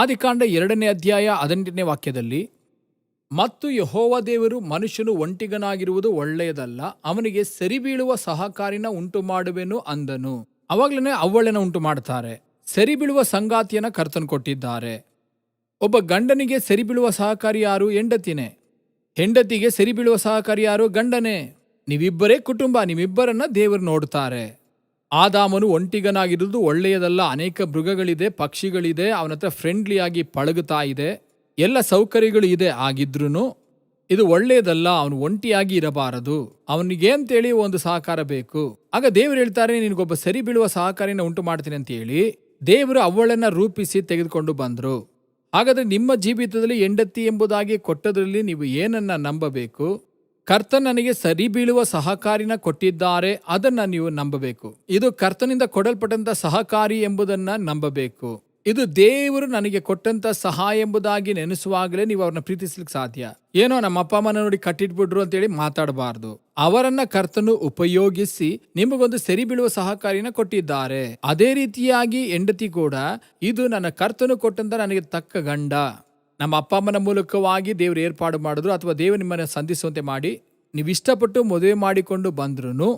ಆದಿಕಾಂಡ ಎರಡನೇ ಅಧ್ಯಾಯ ಹದಿನೆಂಟನೇ ವಾಕ್ಯದಲ್ಲಿ, ಮತ್ತು ಯಹೋವ ದೇವರು ಮನುಷ್ಯನು ಒಂಟಿಗನಾಗಿರುವುದು ಒಳ್ಳೆಯದಲ್ಲ, ಅವನಿಗೆ ಸರಿಬೀಳುವ ಸಹಕಾರಿನ ಉಂಟು ಮಾಡುವೆನು ಅಂದನು. ಅವಾಗಲೇ ಅವ್ವಳೆನ ಉಂಟು ಮಾಡ್ತಾರೆ ಸರಿಬೀಳುವ ಸಂಗಾತಿಯನ್ನ ಕರ್ತನ್ ಕೊಟ್ಟಿದ್ದಾರೆ. ಒಬ್ಬ ಗಂಡನಿಗೆ ಸರಿಬೀಳುವ ಸಹಕಾರಿ ಯಾರು? ಹೆಂಡತಿನೇ. ಹೆಂಡತಿಗೆ ಸರಿಬೀಳುವ ಸಹಕಾರಿ ಯಾರು? ಗಂಡನೇ. ನೀವಿಬ್ಬರೇ ಕುಟುಂಬ, ನಿಮ್ಮಿಬ್ಬರನ್ನ ದೇವರು ನೋಡ್ತಾರೆ. ಆದಾಮನು ಒಂಟಿಗನಾಗಿರುವುದು ಒಳ್ಳೆಯದಲ್ಲ, ಅನೇಕ ಮೃಗಗಳಿದೆ, ಪಕ್ಷಿಗಳಿದೆ, ಅವನ ಹತ್ರ ಫ್ರೆಂಡ್ಲಿಯಾಗಿ ಪಳಗುತ್ತಾ ಇದೆ, ಎಲ್ಲ ಸೌಕರ್ಯಗಳು ಇದೆ ಆಗಿದ್ರೂ ಇದು ಒಳ್ಳೆಯದಲ್ಲ, ಅವನು ಒಂಟಿಯಾಗಿ ಇರಬಾರದು ಅವನಿಗೆ ಅಂತೇಳಿ ಒಂದು ಸಹಕಾರ ಬೇಕು. ಆಗ ದೇವರು ಹೇಳ್ತಾರೆ, ನಿನಗೊಬ್ಬ ಸರಿ ಬೀಳುವ ಸಹಕಾರಿನ ಉಂಟು ಮಾಡ್ತೀನಿ ಅಂತ ಹೇಳಿ ದೇವರು ಅವಳನ್ನ ರೂಪಿಸಿ ತೆಗೆದುಕೊಂಡು ಬಂದ್ರು. ಹಾಗಾದ್ರೆ ನಿಮ್ಮ ಜೀವಿತದಲ್ಲಿ ಹೆಂಡತಿ ಎಂಬುದಾಗಿ ಕೊಟ್ಟದರಲ್ಲಿ ನೀವು ಏನನ್ನ ನಂಬಬೇಕು? ಕರ್ತನ್ ನನಗೆ ಸರಿ ಬೀಳುವ ಸಹಕಾರಿನ ಕೊಟ್ಟಿದ್ದಾರೆ, ಅದನ್ನ ನೀವು ನಂಬಬೇಕು. ಇದು ಕರ್ತನಿಂದ ಕೊಡಲ್ಪಟ್ಟಂತ ಸಹಕಾರಿ ಎಂಬುದನ್ನ ನಂಬಬೇಕು. ಇದು ದೇವರು ನನಗೆ ಕೊಟ್ಟಂತ ಸಹಾಯ ಎಂಬುದಾಗಿ ನೆನೆಸುವಾಗಲೇ ನೀವು ಅವ್ರನ್ನ ಪ್ರೀತಿಸ್ಲಿಕ್ಕೆ ಸಾಧ್ಯ. ಏನೋ ನಮ್ಮ ಅಪ್ಪ ಅಮ್ಮನ ನೋಡಿ ಕಟ್ಟಿಟ್ಬಿಟ್ರು ಅಂತೇಳಿ ಮಾತಾಡಬಾರ್ದು. ಅವರನ್ನ ಕರ್ತನು ಉಪಯೋಗಿಸಿ ನಿಮಗೊಂದು ಸರಿ ಬೀಳುವ ಸಹಕಾರಿನ ಕೊಟ್ಟಿದ್ದಾರೆ. ಅದೇ ರೀತಿಯಾಗಿ ಹೆಂಡತಿ ಕೂಡ, ಇದು ನನ್ನ ಕರ್ತನು ಕೊಟ್ಟಂತ ನನಗೆ ತಕ್ಕ ಗಂಡ. ನಮ್ಮ ಅಪ್ಪ ಅಮ್ಮನ ಮೂಲಕವಾಗಿ ದೇವರು ಏರ್ಪಾಡು ಮಾಡಿದ್ರು ಅಥವಾ ದೇವರು ನಿಮ್ಮನ್ನು ಸಂಧಿಸುವಂತೆ ಮಾಡಿ ನೀವು ಇಷ್ಟಪಟ್ಟು ಮದುವೆ ಮಾಡಿಕೊಂಡು ಬಂದ್ರೂ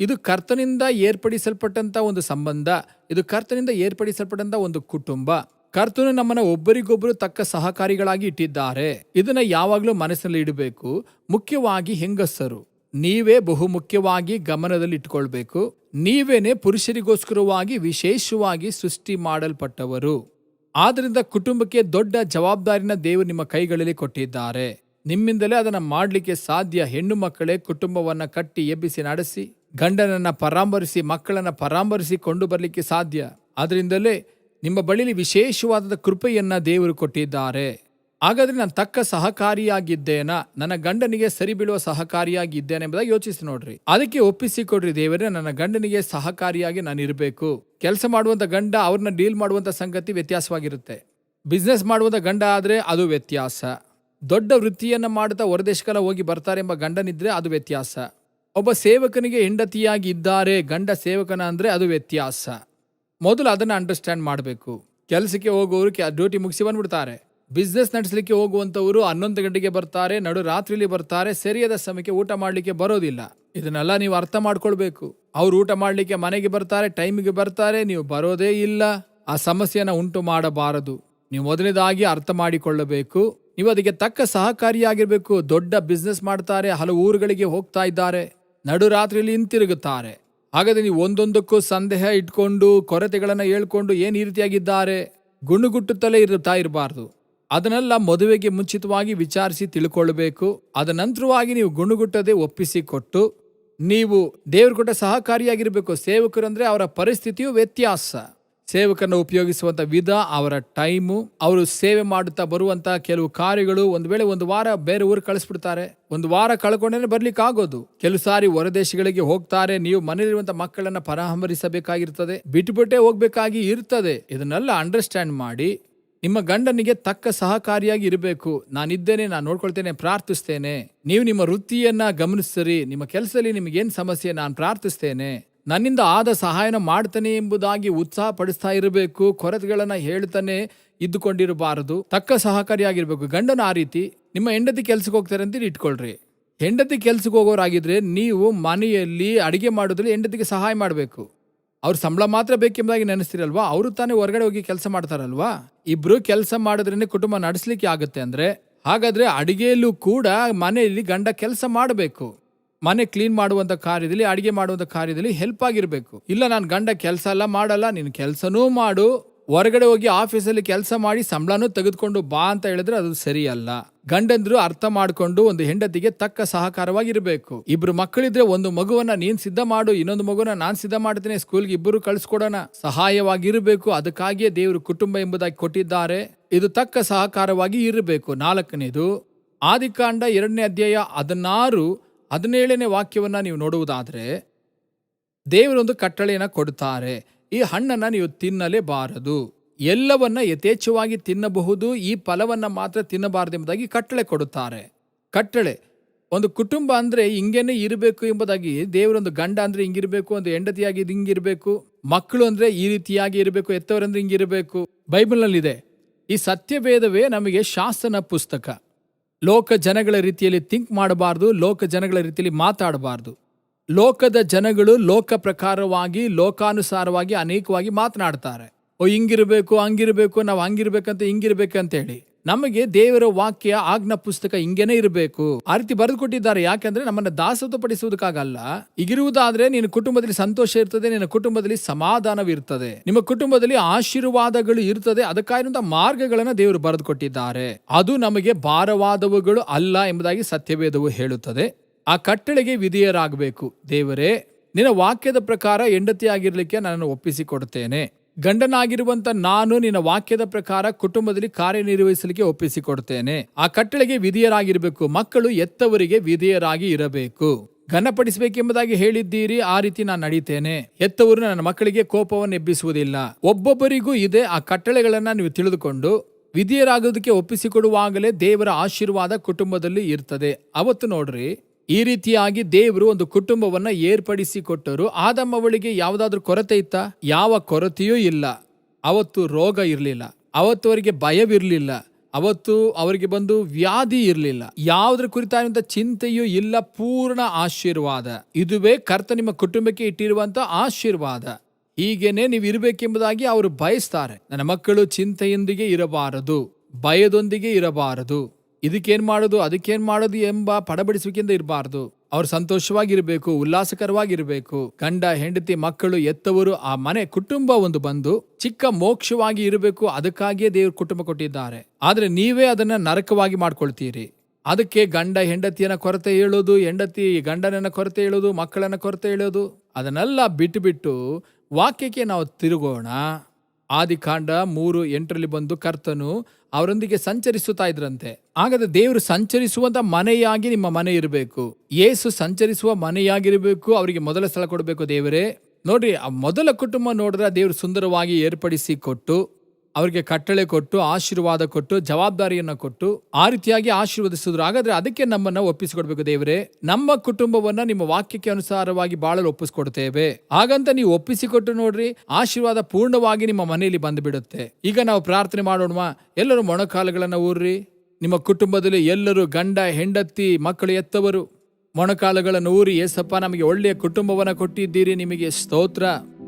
ಇದು ಕರ್ತನಿಂದ ಏರ್ಪಡಿಸಲ್ಪಟ್ಟಂಥ ಒಂದು ಸಂಬಂಧ, ಇದು ಕರ್ತನಿಂದ ಏರ್ಪಡಿಸಲ್ಪಟ್ಟಂತ ಒಂದು ಕುಟುಂಬ. ಕರ್ತನು ನಮ್ಮನ್ನ ಒಬ್ಬರಿಗೊಬ್ಬರು ತಕ್ಕ ಸಹಕಾರಿಗಳಾಗಿ ಇಟ್ಟಿದ್ದಾರೆ. ಇದನ್ನ ಯಾವಾಗಲೂ ಮನಸ್ಸಿನಲ್ಲಿ ಇಡಬೇಕು, ಮುಖ್ಯವಾಗಿ ಹೆಂಗಸರು ನೀವೇ ಬಹು ಮುಖ್ಯವಾಗಿ ಗಮನದಲ್ಲಿ ಇಟ್ಕೊಳ್ಬೇಕು. ನೀವೇನೆ ಪುರುಷರಿಗೋಸ್ಕರವಾಗಿ ವಿಶೇಷವಾಗಿ ಸೃಷ್ಟಿ ಮಾಡಲ್ಪಟ್ಟವರು. ಆದ್ರಿಂದ ಕುಟುಂಬಕ್ಕೆ ದೊಡ್ಡ ಜವಾಬ್ದಾರಿನ ದೇವರು ನಿಮ್ಮ ಕೈಗಳಲ್ಲಿ ಕೊಟ್ಟಿದ್ದಾರೆ. ನಿಮ್ಮಿಂದಲೇ ಅದನ್ನು ಮಾಡಲಿಕ್ಕೆ ಸಾಧ್ಯ. ಹೆಣ್ಣು ಮಕ್ಕಳೇ, ಕುಟುಂಬವನ್ನ ಕಟ್ಟಿ ಎಬ್ಬಿಸಿ ನಡೆಸಿ, ಗಂಡನನ್ನು ಪರಾಮರಿಸಿ ಮಕ್ಕಳನ್ನ ಪರಾಮರಿಸಿ ಕೊಂಡು ಬರಲಿಕ್ಕೆ ಸಾಧ್ಯ. ಆದ್ದರಿಂದಲೇ ನಿಮ್ಮ ಬಳಿಲಿ ವಿಶೇಷವಾದ ಕೃಪೆಯನ್ನು ದೇವರು ಕೊಟ್ಟಿದ್ದಾರೆ. ಹಾಗಾದ್ರೆ ನಾನು ತಕ್ಕ ಸಹಕಾರಿಯಾಗಿದ್ದೇನಾ? ನನ್ನ ಗಂಡನಿಗೆ ಸರಿ ಬೀಳುವ ಸಹಕಾರಿಯಾಗಿದ್ದೇನೆ ಎಂಬುದಾಗಿ ಯೋಚಿಸಿ ನೋಡ್ರಿ. ಅದಕ್ಕೆ ಒಪ್ಪಿಸಿ ಕೊಡ್ರಿ ದೇವರೇ, ನನ್ನ ಗಂಡನಿಗೆ ಸಹಕಾರಿಯಾಗಿ ನಾನು ಇರಬೇಕು. ಕೆಲಸ ಮಾಡುವಂಥ ಗಂಡ ಅವ್ರನ್ನ ಡೀಲ್ ಮಾಡುವಂಥ ಸಂಗತಿ ವ್ಯತ್ಯಾಸವಾಗಿರುತ್ತೆ. ಬಿಸ್ನೆಸ್ ಮಾಡುವಂಥ ಗಂಡ ಆದರೆ ಅದು ವ್ಯತ್ಯಾಸ. ದೊಡ್ಡ ವೃತ್ತಿಯನ್ನು ಮಾಡುತ್ತಾ ಹೊರದೇಶಕ್ಕೆಲ್ಲ ಹೋಗಿ ಬರ್ತಾರೆ ಎಂಬ ಗಂಡನಿದ್ರೆ ಅದು ವ್ಯತ್ಯಾಸ. ಒಬ್ಬ ಸೇವಕನಿಗೆ ಹೆಂಡತಿಯಾಗಿ ಇದ್ದಾರೆ, ಗಂಡ ಸೇವಕನ ಅಂದರೆ ಅದು ವ್ಯತ್ಯಾಸ. ಮೊದಲು ಅದನ್ನು ಅಂಡರ್ಸ್ಟ್ಯಾಂಡ್ ಮಾಡಬೇಕು. ಕೆಲಸಕ್ಕೆ ಹೋಗುವವರು ಡ್ಯೂಟಿ ಮುಗಿಸಿ ಬಂದ್ಬಿಡ್ತಾರೆ. ಬಿಸ್ನೆಸ್ ನಡೆಸಲಿಕ್ಕೆ ಹೋಗುವಂಥವರು ಹನ್ನೊಂದು ಗಂಟೆಗೆ ಬರ್ತಾರೆ, ನಡು ರಾತ್ರಿಲಿ ಬರ್ತಾರೆ, ಸರಿಯಾದ ಸಮಯಕ್ಕೆ ಊಟ ಮಾಡಲಿಕ್ಕೆ ಬರೋದಿಲ್ಲ. ಇದನ್ನೆಲ್ಲ ನೀವು ಅರ್ಥ ಮಾಡ್ಕೊಳ್ಬೇಕು. ಅವ್ರು ಊಟ ಮಾಡಲಿಕ್ಕೆ ಮನೆಗೆ ಬರ್ತಾರೆ ಟೈಮಿಗೆ ಬರ್ತಾರೆ, ನೀವು ಬರೋದೇ ಇಲ್ಲ. ಆ ಸಮಸ್ಯೆಯನ್ನು ಉಂಟು ಮಾಡಬಾರದು. ನೀವು ಮೊದಲನೇದಾಗಿ ಅರ್ಥ ಮಾಡಿಕೊಳ್ಳಬೇಕು. ನೀವು ಅದಕ್ಕೆ ತಕ್ಕ ಸಹಕಾರಿಯಾಗಿರಬೇಕು. ದೊಡ್ಡ ಬಿಸ್ನೆಸ್ ಮಾಡ್ತಾರೆ, ಹಲವು ಊರುಗಳಿಗೆ ಹೋಗ್ತಾ ಇದ್ದಾರೆ. ನಡು ರಾತ್ರಿಯಲ್ಲಿ ಹಿಂತಿರುಗುತ್ತಾರೆ. ಹಾಗಾದ್ರೆ ನೀವು ಒಂದೊಂದಕ್ಕೂ ಸಂದೇಹ ಇಟ್ಕೊಂಡು, ಕೊರತೆಗಳನ್ನು ಹೇಳ್ಕೊಂಡು ಏನು ಈ ರೀತಿಯಾಗಿದ್ದಾರೆ? ಗುಣುಗುಟ್ಟುತ್ತಲೇ ಇರುತ್ತಾ ಇರಬಾರ್ದು. ಅದನ್ನೆಲ್ಲ ಮದುವೆಗೆ ಮುಂಚಿತವಾಗಿ ವಿಚಾರಿಸಿ ತಿಳ್ಕೊಳ್ಬೇಕು. ಅದ ನಂತರವಾಗಿ ನೀವು ಗುಣಗುಟ್ಟದೆ ಒಪ್ಪಿಸಿಕೊಟ್ಟು ನೀವು ದೇವ್ರ ಕೊಟ್ಟ ಸೇವಕರು ಸೇವಕರಂದ್ರೆ ಅವರ ಪರಿಸ್ಥಿತಿಯು ವ್ಯತ್ಯಾಸ. ಸೇವಕರನ್ನ ಉಪಯೋಗಿಸುವಂಥ ವಿಧ, ಅವರ ಟೈಮು, ಅವರು ಸೇವೆ ಮಾಡುತ್ತಾ ಬರುವಂಥ ಕೆಲವು ಕಾರ್ಯಗಳು ಒಂದು ವೇಳೆ ಒಂದು ವಾರ ಬೇರೆ ಊರು ಕಳಿಸ್ಬಿಡ್ತಾರೆ. ಒಂದು ವಾರ ಕಳ್ಕೊಂಡೇ ಬರ್ಲಿಕ್ಕೆ ಆಗೋದು ಕೆಲವು ಸಾರಿ ಹೊರದೇಶಗಳಿಗೆ ಹೋಗ್ತಾರೆ, ನೀವು ಮನೆಯಲ್ಲಿರುವಂಥ ಮಕ್ಕಳನ್ನ ಪರಾಮರಿಸಬೇಕಾಗಿರ್ತದೆ, ಬಿಟ್ಟುಬಿಟ್ಟೆ ಹೋಗ್ಬೇಕಾಗಿ ಇರ್ತದೆ. ಇದನ್ನೆಲ್ಲ ಅಂಡರ್ಸ್ಟ್ಯಾಂಡ್ ಮಾಡಿ ನಿಮ್ಮ ಗಂಡನಿಗೆ ತಕ್ಕ ಸಹಕಾರಿಯಾಗಿ ಇರಬೇಕು. ನಾನಿದ್ದೇನೆ, ನಾನು ನೋಡ್ಕೊಳ್ತೇನೆ, ಪ್ರಾರ್ಥಿಸ್ತೇನೆ. ನೀವು ನಿಮ್ಮ ವೃತ್ತಿಯನ್ನ ಗಮನಿಸ್ತೀರಿ, ನಿಮ್ಮ ಕೆಲಸದಲ್ಲಿ ನಿಮಗೇನು ಸಮಸ್ಯೆ, ನಾನು ಪ್ರಾರ್ಥಿಸ್ತೇನೆ. ನನ್ನಿಂದ ಆದ ಸಹಾಯನ ಮಾಡ್ತಾನೆ ಎಂಬುದಾಗಿ ಉತ್ಸಾಹ ಪಡಿಸ್ತಾ ಇರಬೇಕು, ಕೊರತೆಗಳನ್ನ ಹೇಳ್ತಾನೆ ಇದ್ದುಕೊಂಡಿರಬಾರದು. ತಕ್ಕ ಸಹಕಾರಿಯಾಗಿರ್ಬೇಕು. ಗಂಡನ ಆ ರೀತಿ, ನಿಮ್ಮ ಹೆಂಡತಿ ಕೆಲ್ಸಕ್ಕೆ ಹೋಗ್ತಾರೆ ಅಂತ ಇಟ್ಕೊಳ್ರಿ. ಹೆಂಡತಿ ಕೆಲ್ಸಕ್ಕೆ ಹೋಗೋರಾಗಿದ್ರೆ ನೀವು ಮನೆಯಲ್ಲಿ ಅಡಿಗೆ ಮಾಡೋದ್ರಲ್ಲಿ ಹೆಂಡತಿಗೆ ಸಹಾಯ ಮಾಡಬೇಕು. ಅವ್ರ ಸಂಬಳ ಮಾತ್ರ ಬೇಕೆಂಬುದಾಗಿ ನೆನೆಸ್ತಿರಲ್ವಾ? ಅವರು ತಾನೇ ಹೊರಗಡೆ ಹೋಗಿ ಕೆಲಸ ಮಾಡ್ತಾರಲ್ವಾ? ಇಬ್ರು ಕೆಲಸ ಮಾಡಿದ್ರೇನೆ ಕುಟುಂಬ ನಡೆಸಲಿಕ್ಕೆ ಆಗುತ್ತೆ ಅಂದ್ರೆ? ಹಾಗಾದ್ರೆ ಅಡಿಗೆಯಲ್ಲೂ ಕೂಡ ಮನೆಯಲ್ಲಿ ಗಂಡ ಕೆಲಸ ಮಾಡಬೇಕು. ಮನೆ ಕ್ಲೀನ್ ಮಾಡುವಂತ ಕಾರ್ಯದಲ್ಲಿ, ಅಡಿಗೆ ಮಾಡುವಂತ ಕಾರ್ಯದಲ್ಲಿ ಹೆಲ್ಪ್ ಆಗಿರಬೇಕು. ಇಲ್ಲ ನಾನು ಗಂಡ ಕೆಲಸ ಎಲ್ಲ ಮಾಡಲ್ಲ, ನೀನು ಕೆಲಸನೂ ಮಾಡು. ಹೊರಗಡೆ ಹೋಗಿ ಆಫೀಸಲ್ಲಿ ಕೆಲಸ ಮಾಡಿ ಸಂಬಳನೂ ತೆಗೆದುಕೊಂಡು ಬಾ ಅಂತ ಹೇಳಿದ್ರೆ ಅದು ಸರಿಯಲ್ಲ. ಗಂಡಂದ್ರು ಅರ್ಥ ಮಾಡ್ಕೊಂಡು ಒಂದು ಹೆಂಡತಿಗೆ ತಕ್ಕ ಸಹಕಾರವಾಗಿರಬೇಕು. ಇಬ್ರು ಮಕ್ಕಳಿದ್ರೆ ಒಂದು ಮಗುವನ್ನ ನೀನ್ ಸಿದ್ಧ ಮಾಡು, ಇನ್ನೊಂದು ಮಗುವನ್ನ ನಾನ್ ಸಿದ್ಧ ಮಾಡ್ತೇನೆ ಸ್ಕೂಲ್ಗೆ ಇಬ್ಬರು ಕಳ್ಸಿಕೊಡೋಣ. ಸಹಾಯವಾಗಿರಬೇಕು, ಅದಕ್ಕಾಗಿಯೇ ದೇವರು ಕುಟುಂಬ ಎಂಬುದಾಗಿ ಕೊಟ್ಟಿದ್ದಾರೆ. ಇದು ತಕ್ಕ ಸಹಕಾರವಾಗಿ ಇರಬೇಕು. ನಾಲ್ಕನೇದು, ಆದಿಕಾಂಡ ಎರಡನೇ ಅಧ್ಯಾಯ ಹದಿನಾರು, ಹದಿನೇಳನೇ ವಾಕ್ಯವನ್ನ ನೀವು ನೋಡುವುದಾದ್ರೆ, ದೇವರೊಂದು ಕಟ್ಟಳೆಯನ್ನು ಕೊಡ್ತಾರೆ. ಈ ಹಣ್ಣನ್ನ ನೀವು ತಿನ್ನಲೇಬಾರದು. ಎಲ್ಲವನ್ನ ಯಥೇಚ್ಛವಾಗಿ ತಿನ್ನಬಹುದು, ಈ ಫಲವನ್ನ ಮಾತ್ರ ತಿನ್ನಬಾರದೆಂಬುದಾಗಿ ಕಟ್ಟಳೆ ಕೊಡುತ್ತಾರೆ. ಕಟ್ಟಳೆ, ಒಂದು ಕುಟುಂಬ ಅಂದ್ರೆ ಹಿಂಗೇನೆ ಇರಬೇಕು ಎಂಬುದಾಗಿ, ದೇವರೊಂದು ಗಂಡ ಅಂದ್ರೆ ಹಿಂಗಿರಬೇಕು, ಒಂದು ಹೆಂಡತಿಯಾಗಿ ಹಿಂಗಿರ್ಬೇಕು, ಮಕ್ಕಳು ಅಂದರೆ ಈ ರೀತಿಯಾಗಿ ಇರಬೇಕು ಎತ್ತವರಂದ್ರೆ ಹಿಂಗಿರಬೇಕು, ಬೈಬಲ್ನಲ್ಲಿದೆ. ಈ ಸತ್ಯಭೇದವೇ ನಮಗೆ ಶಾಸನ ಪುಸ್ತಕ. ಲೋಕ ಜನಗಳ ರೀತಿಯಲ್ಲಿ ಥಿಂಕ್ ಮಾಡಬಾರ್ದು, ಲೋಕ ಜನಗಳ ರೀತಿಯಲ್ಲಿ ಮಾತಾಡಬಾರ್ದು. ಲೋಕದ ಜನಗಳು ಲೋಕ ಪ್ರಕಾರವಾಗಿ, ಲೋಕಾನುಸಾರವಾಗಿ ಅನೇಕವಾಗಿ ಮಾತನಾಡ್ತಾರೆ. ಓ, ಹಿಂಗಿರಬೇಕು, ಹಂಗಿರಬೇಕು, ನಾವು ಹಂಗಿರ್ಬೇಕಂತ ಹಿಂಗಿರ್ಬೇಕಂತ ಹೇಳಿ ನಮಗೆ ದೇವರ ವಾಕ್ಯ, ಆಜ್ಞಾ ಪುಸ್ತಕ ಹಿಂಗೇನೆ ಇರಬೇಕು. ಆ ರೀತಿ ಬರೆದು ಕೊಟ್ಟಿದ್ದಾರೆ. ಯಾಕಂದ್ರೆ ನಮ್ಮನ್ನ ದಾಸತ್ವಪಡಿಸುವುದಕ್ಕಾಗಲ್ಲ. ಈಗಿರುವುದಾದ್ರೆ ನಿನ್ನ ಕುಟುಂಬದಲ್ಲಿ ಸಂತೋಷ ಇರ್ತದೆ, ನಿನ್ನ ಕುಟುಂಬದಲ್ಲಿ ಸಮಾಧಾನವಿರ್ತದೆ ನಿಮ್ಮ ಕುಟುಂಬದಲ್ಲಿ ಆಶೀರ್ವಾದಗಳು ಇರ್ತದೆ. ಅದಕ್ಕಾಗಿರುವಂತಹ ಮಾರ್ಗಗಳನ್ನ ದೇವರು ಬರೆದು ಕೊಟ್ಟಿದ್ದಾರೆ. ಅದು ನಮಗೆ ಭಾರವಾದವುಗಳು ಅಲ್ಲ ಎಂಬುದಾಗಿ ಸತ್ಯವೇದವು ಹೇಳುತ್ತದೆ. ಆ ಕಟ್ಟಳೆಗೆ ವಿಧೇಯರಾಗಬೇಕು. ದೇವರೇ, ನಿನ್ನ ವಾಕ್ಯದ ಪ್ರಕಾರ ಹೆಂಡತಿಯಾಗಿರ್ಲಿಕ್ಕೆ ನನ್ನನ್ನು ಒಪ್ಪಿಸಿಕೊಡುತ್ತೇನೆ ಗಂಡನಾಗಿರುವಂತ ನಾನು ನಿನ್ನ ವಾಕ್ಯದ ಪ್ರಕಾರ ಕುಟುಂಬದಲ್ಲಿ ಕಾರ್ಯನಿರ್ವಹಿಸಲಿಕ್ಕೆ ಒಪ್ಪಿಸಿಕೊಡ್ತೇನೆ. ಆ ಕಟ್ಟಳೆಗೆ ವಿಧಿಯರಾಗಿರಬೇಕು. ಮಕ್ಕಳು ಎತ್ತವರಿಗೆ ವಿಧಿಯರಾಗಿ ಇರಬೇಕು. ಘನಪಡಿಸಬೇಕೆಂಬುದಾಗಿ ಹೇಳಿದ್ದೀರಿ, ಆ ರೀತಿ ನಾನು ನಡೀತೇನೆ. ಎತ್ತವರು ನನ್ನ ಮಕ್ಕಳಿಗೆ ಕೋಪವನ್ನು ಎಬ್ಬಿಸುವುದಿಲ್ಲ. ಒಬ್ಬೊಬ್ಬರಿಗೂ ಇದೆ, ಆ ಕಟ್ಟಳೆಗಳನ್ನ ನೀವು ತಿಳಿದುಕೊಂಡು. ವಿಧಿಯರಾಗೋದಕ್ಕೆ ಒಪ್ಪಿಸಿಕೊಡುವಾಗಲೇ ದೇವರ ಆಶೀರ್ವಾದ ಕುಟುಂಬದಲ್ಲಿ ಇರ್ತದೆ. ಅವತ್ತು ನೋಡ್ರಿ ಈ ರೀತಿಯಾಗಿ ದೇವರು ಒಂದು ಕುಟುಂಬವನ್ನ ಏರ್ಪಡಿಸಿ ಕೊಟ್ಟರು ಆದಮ್ಮ ಅವಳಿಗೆ ಯಾವುದಾದ್ರೂ ಕೊರತೆ ಇತ್ತ? ಯಾವ ಕೊರತೆಯೂ ಇಲ್ಲ. ಅವತ್ತು ರೋಗ ಇರಲಿಲ್ಲ. ಅವತ್ತು ಅವರಿಗೆ ಭಯವಿರಲಿಲ್ಲ. ಅವತ್ತು ಅವರಿಗೆ ಬಂದು ವ್ಯಾಧಿ ಇರಲಿಲ್ಲ. ಯಾವುದ್ರ ಕುರಿತಾದಂಥ ಚಿಂತೆಯೂ ಇಲ್ಲ. ಪೂರ್ಣ ಆಶೀರ್ವಾದ. ಇದುವೇ ಕರ್ತ ನಿಮ್ಮ ಕುಟುಂಬಕ್ಕೆ ಇಟ್ಟಿರುವಂತ ಆಶೀರ್ವಾದ. ಹೀಗೇನೆ ನೀವು ಇರಬೇಕೆಂಬುದಾಗಿ ಅವರು ಬಯಸ್ತಾರೆ. ನನ್ನ ಮಕ್ಕಳು ಚಿಂತೆಯೊಂದಿಗೆ ಇರಬಾರದು. ಭಯದೊಂದಿಗೆ ಇರಬಾರದು. ಇದಕ್ಕೇನ್ ಮಾಡೋದು, ಅದಕ್ಕೇನು ಮಾಡೋದು ಎಂಬ ಪಡಬಡಿಸುವಿಕೆಯಿಂದ ಇರಬಾರ್ದು. ಅವ್ರು ಸಂತೋಷವಾಗಿರಬೇಕು, ಉಲ್ಲಾಸಕರವಾಗಿರಬೇಕು. ಗಂಡ, ಹೆಂಡತಿ, ಮಕ್ಕಳು ಎತ್ತವರು ಆ ಮನೆ, ಕುಟುಂಬ ಒಂದು ಬಂದು ಚಿಕ್ಕ ಮೋಕ್ಷವಾಗಿ ಇರಬೇಕು, ಅದಕ್ಕಾಗಿಯೇ ದೇವ್ರ ಕುಟುಂಬ ಕೊಟ್ಟಿದ್ದಾರೆ. ಆದರೆ ನೀವೇ ಅದನ್ನ ನರಕವಾಗಿ ಮಾಡ್ಕೊಳ್ತೀರಿ. ಅದಕ್ಕೆ ಗಂಡ, ಹೆಂಡತಿಯನ್ನ ಕೊರತೆ ಹೇಳೋದು, ಹೆಂಡತಿ, ಗಂಡನನ್ನ ಕೊರತೆ ಹೇಳೋದು, ಮಕ್ಕಳನ್ನ ಕೊರತೆ ಹೇಳೋದು, ಅದನ್ನೆಲ್ಲ ಬಿಟ್ಟು ಬಿಟ್ಟು ವಾಕ್ಯಕ್ಕೆ ನಾವು ತಿರುಗೋಣ. ಆದಿಕಾಂಡ ಮೂರು ಎಂಟರಲ್ಲಿ ಬಂದು ಕರ್ತನು ಅವರೊಂದಿಗೆ ಸಂಚರಿಸುತ್ತಾ ಇದ್ರಂತೆ. ಹಾಗಾದ್ರೆ ದೇವರು ಸಂಚರಿಸುವಂತ ಮನೆಯಾಗಿ ನಿಮ್ಮ ಮನೆ ಇರಬೇಕು. ಏಸು ಸಂಚರಿಸುವ ಮನೆಯಾಗಿರಬೇಕು, ಅವರಿಗೆ ಮೊದಲ ಸ್ಥಳ ಕೊಡಬೇಕು ದೇವರೇ. ನೋಡ್ರಿ, ಆ ಮೊದಲ ಕುಟುಂಬ ನೋಡಿದ್ರೆ ದೇವರು ಸುಂದರವಾಗಿ ಏರ್ಪಡಿಸಿ ಕೊಟ್ಟು ಅವರಿಗೆ ಕಟ್ಟಳೆ ಕೊಟ್ಟು, ಆಶೀರ್ವಾದ ಕೊಟ್ಟು, ಜವಾಬ್ದಾರಿಯನ್ನು ಕೊಟ್ಟು ಆ ರೀತಿಯಾಗಿ ಆಶೀರ್ವದಿಸಿದ್ರು. ಹಾಗಾದ್ರೆ ಅದಕ್ಕೆ ನಮ್ಮನ್ನ ಒಪ್ಪಿಸಿಕೊಡ್ಬೇಕು ದೇವರೇ. ನಮ್ಮ ಕುಟುಂಬವನ್ನ ನಿಮ್ಮ ವಾಕ್ಯಕ್ಕೆ ಅನುಸಾರವಾಗಿ ಬಾಳಲು ಒಪ್ಪಿಸಿಕೊಡ್ತೇವೆ. ಹಾಗಂತ ನೀವು ಒಪ್ಪಿಸಿಕೊಟ್ಟು ನೋಡ್ರಿ, ಆಶೀರ್ವಾದ ಪೂರ್ಣವಾಗಿ ನಿಮ್ಮ ಮನೆಯಲ್ಲಿ ಬಂದು ಬಿಡುತ್ತೆ ಈಗ ನಾವು ಪ್ರಾರ್ಥನೆ ಮಾಡೋಣ ಎಲ್ಲರೂ ಮೊಣಕಾಲುಗಳನ್ನ ಊರ್ರಿ. ನಿಮ್ಮ ಕುಟುಂಬದಲ್ಲಿ ಎಲ್ಲರೂ ಗಂಡ, ಹೆಂಡತಿ, ಮಕ್ಕಳು ಎತ್ತವರು. ಮೊಣಕಾಲುಗಳನ್ನು ಊರಿ, ಏಸಪ್ಪ, ನಮಗೆ ಒಳ್ಳೆಯ ಕುಟುಂಬವನ್ನು ಕೊಟ್ಟಿದ್ದೀರಿ, ನಿಮಗೆ ಸ್ತೋತ್ರ.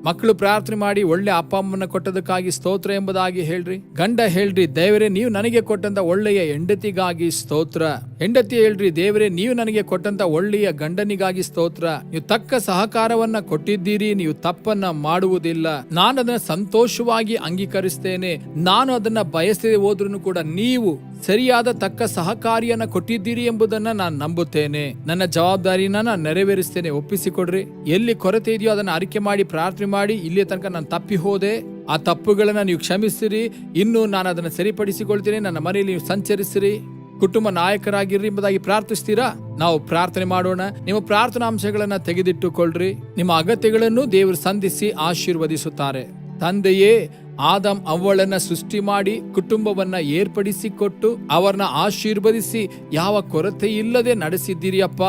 ಮಕ್ಕಳು ಪ್ರಾರ್ಥನೆ ಮಾಡಿ ಒಳ್ಳೆ ಅಪ್ಪ ಅಮ್ಮನ ಕೊಟ್ಟದಕ್ಕಾಗಿ ಸ್ತೋತ್ರ ಎಂಬುದಾಗಿ ಹೇಳ್ರಿ. ಗಂಡ ಹೇಳ್ರಿ, ದೇವರೇ, ನೀವು ನನಗೆ ಕೊಟ್ಟಂತ ಒಳ್ಳೆಯ ಹೆಂಡತಿಗಾಗಿ ಸ್ತೋತ್ರ. ಹೆಂಡತಿ ಹೇಳ್ರಿ, ದೇವರೇ, ನೀವು ನನಗೆ ಕೊಟ್ಟಂತ ಒಳ್ಳೆಯ ಗಂಡನಿಗಾಗಿ ಸ್ತೋತ್ರ. ನೀವು ತಕ್ಕ ಸಹಕಾರವನ್ನ ಕೊಟ್ಟಿದ್ದೀರಿ, ನೀವು ತಪ್ಪನ್ನ ಮಾಡುವುದಿಲ್ಲ. ನಾನು ಅದನ್ನ ಸಂತೋಷವಾಗಿ ಅಂಗೀಕರಿಸ್ತೇನೆ. ನಾನು ಅದನ್ನ ಬಯಸದೆ ಹೋದ್ರೂ ಕೂಡ ನೀವು ಸರಿಯಾದ ತಕ್ಕ ಸಹಕಾರಿಯನ್ನ ಕೊಟ್ಟಿದ್ದೀರಿ ಎಂಬುದನ್ನ ನಾನು ನಂಬುತ್ತೇನೆ. ನನ್ನ ಜವಾಬ್ದಾರಿನ ನಾನು ನೆರವೇರಿಸ್ತೇನೆ. ಒಪ್ಪಿಸಿಕೊಡ್ರಿ. ಎಲ್ಲಿ ಕೊರತೆ ಇದೆಯೋ ಅದನ್ನ ಅರಿಕೆ ಮಾಡಿ, ಪ್ರಾರ್ಥನೆ ಮಾಡಿ, ಇಲ್ಲಿಯ ತನಕ ನಾನು ತಪ್ಪಿ ಹೋದೆ. ಆ ತಪ್ಪುಗಳನ್ನ ನೀವು ಕ್ಷಮಿಸಿರಿ ಇನ್ನು ನಾನು ಅದನ್ನು ಸರಿಪಡಿಸಿಕೊಳ್ತೀನಿ. ನನ್ನ ಮನೆಯಲ್ಲಿ ನೀವು ಸಂಚರಿಸಿರಿ ಕುಟುಂಬ ನಾಯಕರಾಗಿರ್ರಿ ಎಂಬುದಾಗಿ ಪ್ರಾರ್ಥಿಸ್ತೀರಾ? ನಾವು ಪ್ರಾರ್ಥನೆ ಮಾಡೋಣ. ನಿಮ್ಮ ಪ್ರಾರ್ಥನಾಂಶಗಳನ್ನ ತೆಗೆದಿಟ್ಟುಕೊಳ್ಳ್ರಿ ನಿಮ್ಮ ಅಗತ್ಯಗಳನ್ನು ದೇವರು ಸಂಧಿಸಿ ಆಶೀರ್ವದಿಸುತ್ತಾರೆ. ತಂದೆಯೇ ಆದಂ ಅವಳನ್ನ ಸೃಷ್ಟಿ ಮಾಡಿ ಕುಟುಂಬವನ್ನ ಏರ್ಪಡಿಸಿಕೊಟ್ಟು ಅವರನ್ನ ಆಶೀರ್ವದಿಸಿ ಯಾವ ಕೊರತೆ ಇಲ್ಲದೆ ನಡೆಸಿದ್ದೀರಿಯಪ್ಪ.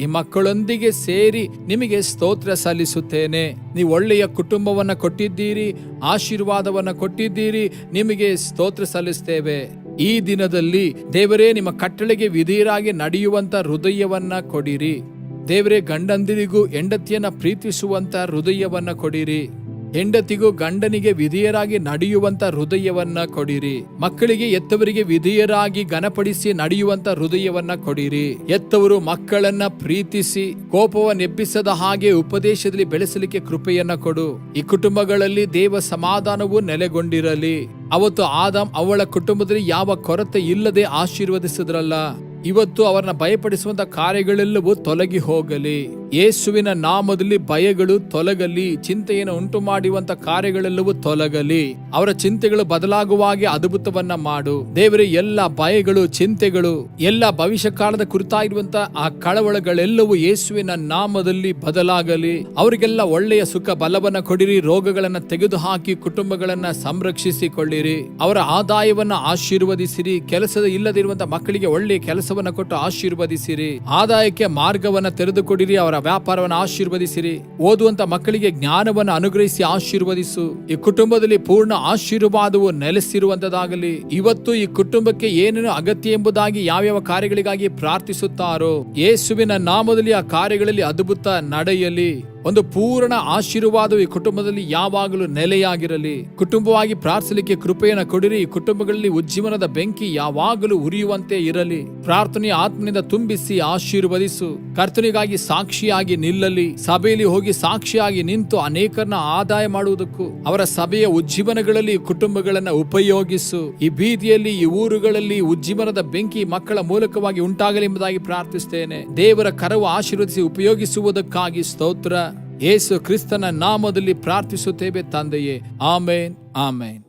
ಈ ಮಕ್ಕಳೊಂದಿಗೆ ಸೇರಿ ನಿಮಗೆ ಸ್ತೋತ್ರ ಸಲ್ಲಿಸುತ್ತೇನೆ. ನೀವು ಒಳ್ಳೆಯ ಕುಟುಂಬವನ್ನ ಕೊಟ್ಟಿದ್ದೀರಿ, ಆಶೀರ್ವಾದವನ್ನ ಕೊಟ್ಟಿದ್ದೀರಿ, ನಿಮಗೆ ಸ್ತೋತ್ರ ಸಲ್ಲಿಸ್ತೇವೆ. ಈ ದಿನದಲ್ಲಿ ದೇವರೇ, ನಿಮ್ಮ ಕಟ್ಟಳೆಗೆ ವಿಧೇಯರಾಗಿ ನಡೆಯುವಂತ ಹೃದಯವನ್ನ ಕೊಡಿರಿ. ದೇವರೇ, ಗಂಡಂದಿರಿಗೂ ಹೆಂಡತಿಯನ್ನ ಪ್ರೀತಿಸುವಂತ ಹೃದಯವನ್ನ ಕೊಡಿರಿ. ಹೆಂಡತಿಗೂ ಗಂಡನಿಗೆ ವಿಧೇಯರಾಗಿ ನಡೆಯುವಂತ ಹೃದಯವನ್ನ ಕೊಡಿರಿ. ಮಕ್ಕಳಿಗೆ ಎತ್ತವರಿಗೆ ವಿಧೇಯರಾಗಿ ಘನಪಡಿಸಿ ನಡೆಯುವಂತ ಹೃದಯವನ್ನ ಕೊಡಿರಿ. ಎತ್ತವರು ಮಕ್ಕಳನ್ನ ಪ್ರೀತಿಸಿ ಕೋಪವನ್ನೆಬ್ಬಿಸದ ಹಾಗೆ ಉಪದೇಶದಲ್ಲಿ ಬೆಳೆಸಲಿಕ್ಕೆ ಕೃಪೆಯನ್ನ ಕೊಡು. ಈ ಕುಟುಂಬಗಳಲ್ಲಿ ದೇವ ಸಮಾಧಾನವು ನೆಲೆಗೊಂಡಿರಲಿ. ಅವತ್ತು ಆದಾಮ್ ಅವಳ ಕುಟುಂಬದಲ್ಲಿ ಯಾವ ಕೊರತೆ ಇಲ್ಲದೆ ಆಶೀರ್ವದಿಸಿದ್ರಲ್ಲ? ಇವತ್ತು ಅವರನ್ನ ಭಯಪಡಿಸುವಂತ ಕಾರ್ಯಗಳೆಲ್ಲವೂ ತೊಲಗಿ ಹೋಗಲಿ. ಯೇಸುವಿನ ನಾಮದಲ್ಲಿ ಭಯಗಳು ತೊಲಗಲಿ, ಚಿಂತೆಯನ್ನು ಉಂಟು ಮಾಡುವಂತ ಕಾರ್ಯಗಳೆಲ್ಲವೂ ತೊಲಗಲಿ. ಅವರ ಚಿಂತೆಗಳು ಬದಲಾಗುವಾಗೆ ಅದ್ಭುತವನ್ನ ಮಾಡು. ದೇವರ, ಎಲ್ಲ ಭಯಗಳು, ಚಿಂತೆಗಳು, ಎಲ್ಲ ಭವಿಷ್ಯ ಕಾಲದ ಕುರಿತಾಗಿರುವಂತ ಆ ಕಳವಳಗಳೆಲ್ಲವೂ ಯೇಸುವಿನ ನಾಮದಲ್ಲಿ ಬದಲಾಗಲಿ. ಅವರಿಗೆಲ್ಲ ಒಳ್ಳೆಯ ಸುಖ ಬಲವನ್ನ ಕೊಡಿರಿ, ರೋಗಗಳನ್ನ ತೆಗೆದುಹಾಕಿ ಕುಟುಂಬಗಳನ್ನ ಸಂರಕ್ಷಿಸಿಕೊಳ್ಳಿರಿ. ಅವರ ಆದಾಯವನ್ನ ಆಶೀರ್ವದಿಸಿರಿ, ಕೆಲಸದ ಇಲ್ಲದಿರುವಂತ ಮಕ್ಕಳಿಗೆ ಒಳ್ಳೆಯ ಕೆಲಸವನ್ನ ಕೆಲಸವನ್ನ ಕೊಟ್ಟು ಆಶೀರ್ವದಿಸಿರಿ. ಆದಾಯಕ್ಕೆ ಮಾರ್ಗವನ್ನ ತೆರೆದುಕೊಡಿರಿ, ಅವರ ವ್ಯಾಪಾರವನ್ನು ಆಶೀರ್ವದಿಸಿರಿ. ಓದುವಂತ ಮಕ್ಕಳಿಗೆ ಜ್ಞಾನವನ್ನು ಅನುಗ್ರಹಿಸಿ ಆಶೀರ್ವದಿಸು. ಈ ಕುಟುಂಬದಲ್ಲಿ ಪೂರ್ಣ ಆಶೀರ್ವಾದವು ನೆಲೆಸಿರುವಂತದಾಗಲಿ. ಇವತ್ತು ಈ ಕುಟುಂಬಕ್ಕೆ ಏನೇನು ಅಗತ್ಯ ಎಂಬುದಾಗಿ ಯಾವ್ಯಾವ ಕಾರ್ಯಗಳಿಗಾಗಿ ಪ್ರಾರ್ಥಿಸುತ್ತಾರೋ, ಯೇಸುವಿನ ನಾಮದಲ್ಲಿ ಆ ಕಾರ್ಯಗಳಲ್ಲಿ ಅದ್ಭುತ ನಡೆಯಲಿ. ಒಂದು ಪೂರ್ಣ ಆಶೀರ್ವಾದವು ಈ ಕುಟುಂಬದಲ್ಲಿ ಯಾವಾಗಲೂ ನೆಲೆಯಾಗಿರಲಿ. ಕುಟುಂಬವಾಗಿ ಪ್ರಾರ್ಥಿಸಲಿಕ್ಕೆ ಕೃಪೆಯನ್ನು ಕೊಡಿರಿ. ಈ ಕುಟುಂಬಗಳಲ್ಲಿ ಉಜ್ಜೀವನದ ಬೆಂಕಿ ಯಾವಾಗಲೂ ಉರಿಯುವಂತೆ ಇರಲಿ. ಪ್ರಾರ್ಥನೆ ಆತ್ಮನಿಂದ ತುಂಬಿಸಿ ಆಶೀರ್ವದಿಸು. ಕರ್ತನಿಗಾಗಿ ಸಾಕ್ಷಿಯಾಗಿ ನಿಲ್ಲಲಿ. ಸಭೆಯಲ್ಲಿ ಹೋಗಿ ಸಾಕ್ಷಿಯಾಗಿ ನಿಂತು ಅನೇಕರನ್ನ ಆದಾಯ ಮಾಡುವುದಕ್ಕೂ, ಅವರ ಸಭೆಯ ಉಜ್ಜೀವನಗಳಲ್ಲಿ ಕುಟುಂಬಗಳನ್ನು ಉಪಯೋಗಿಸು. ಈ ಬೀದಿಯಲ್ಲಿ ಈ ಊರುಗಳಲ್ಲಿ ಉಜ್ಜೀವನದ ಬೆಂಕಿ ಮಕ್ಕಳ ಮೂಲಕವಾಗಿ ಉಂಟಾಗಲಿ ಎಂಬುದಾಗಿ ಪ್ರಾರ್ಥಿಸುತ್ತೇನೆ. ದೇವರ ಕರವು ಆಶೀರ್ವದಿಸಿ ಉಪಯೋಗಿಸುವುದಕ್ಕಾಗಿ ಸ್ತೋತ್ರ. ಯೇಸು ಕ್ರಿಸ್ತನ ನಾಮದಲ್ಲಿ ಪ್ರಾರ್ಥಿಸುತ್ತೇವೆ ತಂದೆಯೇ. ಆಮೇನ್ ಆಮೇನ್.